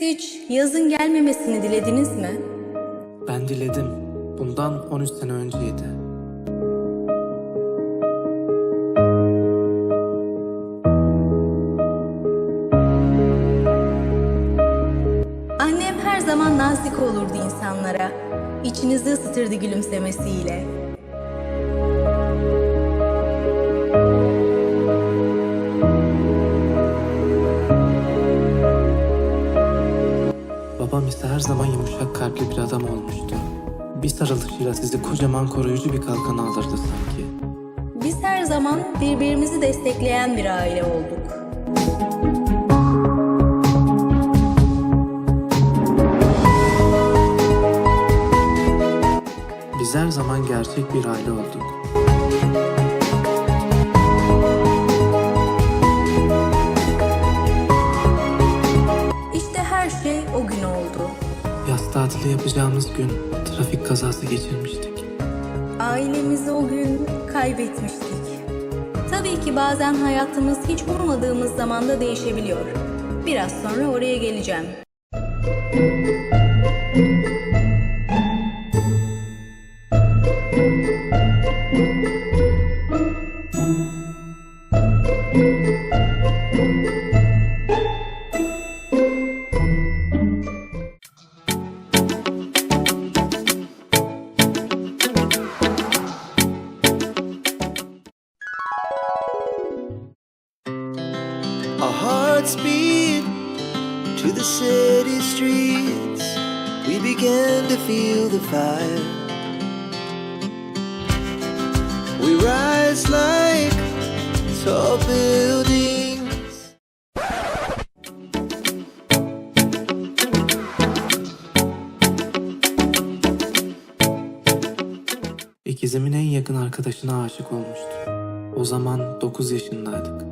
hiç yazın gelmemesini dilediniz mi? Ben diledim. Bundan 13 sene önceydi. Annem her zaman nazik olurdu insanlara. İçinizi ısıtırdı gülümsemesiyle. Her zaman yumuşak kalpli bir adam olmuştu. Bir sarılışıyla sizi kocaman koruyucu bir kalkan alırdı sanki. Biz her zaman birbirimizi destekleyen bir aile olduk. Biz her zaman gerçek bir aile olduk. Yapacağımız gün trafik kazası geçirmiştik. Ailemizi o gün kaybetmiştik. Tabii ki bazen hayatımız hiç ummadığımız zamanda değişebiliyor. Biraz sonra oraya geleceğim. Our hearts beat to the city streets. We began to feel the fire. We rise like tall buildings. İkizimin en yakın arkadaşına aşık olmuştu. O zaman 9 yaşındaydık.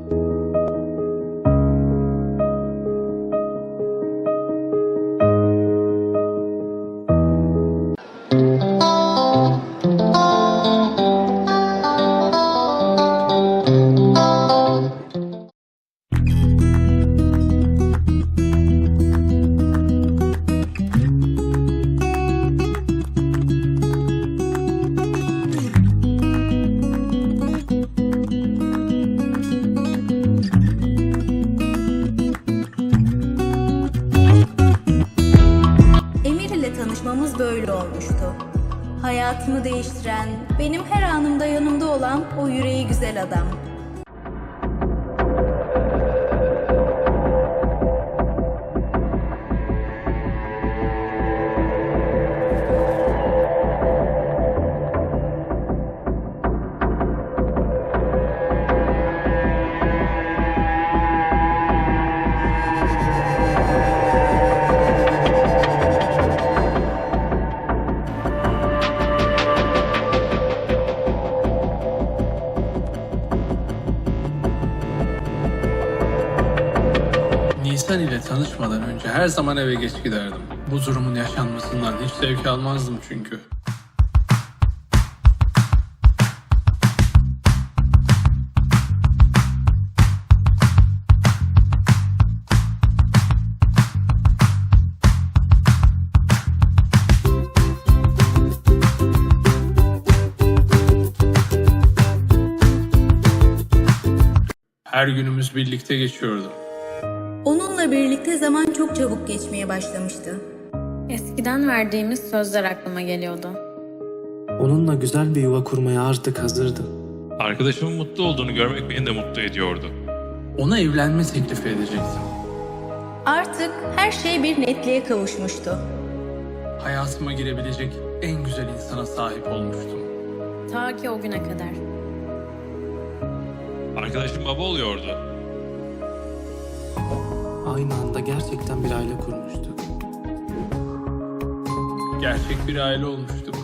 Böyle olmuştu. Hayatımı değiştiren, benim her anımda yanımda olan o yüreği güzel adam. Nisan ile tanışmadan önce her zaman eve geç giderdim. Bu durumun yaşanmasından hiç zevk almazdım çünkü. Her günümüz birlikte geçiyordu. Onunla birlikte zaman çok çabuk geçmeye başlamıştı. Eskiden verdiğimiz sözler aklıma geliyordu. Onunla güzel bir yuva kurmaya artık hazırdım. Arkadaşımın mutlu olduğunu görmek beni de mutlu ediyordu. Ona evlenme teklifi edecektim. Artık her şey bir netliğe kavuşmuştu. Hayatıma girebilecek en güzel insana sahip olmuştum. Ta ki o güne kadar. Arkadaşım baba oluyordu. Aynı anda gerçekten bir aile kurmuştuk. Gerçek bir aile olmuştuk.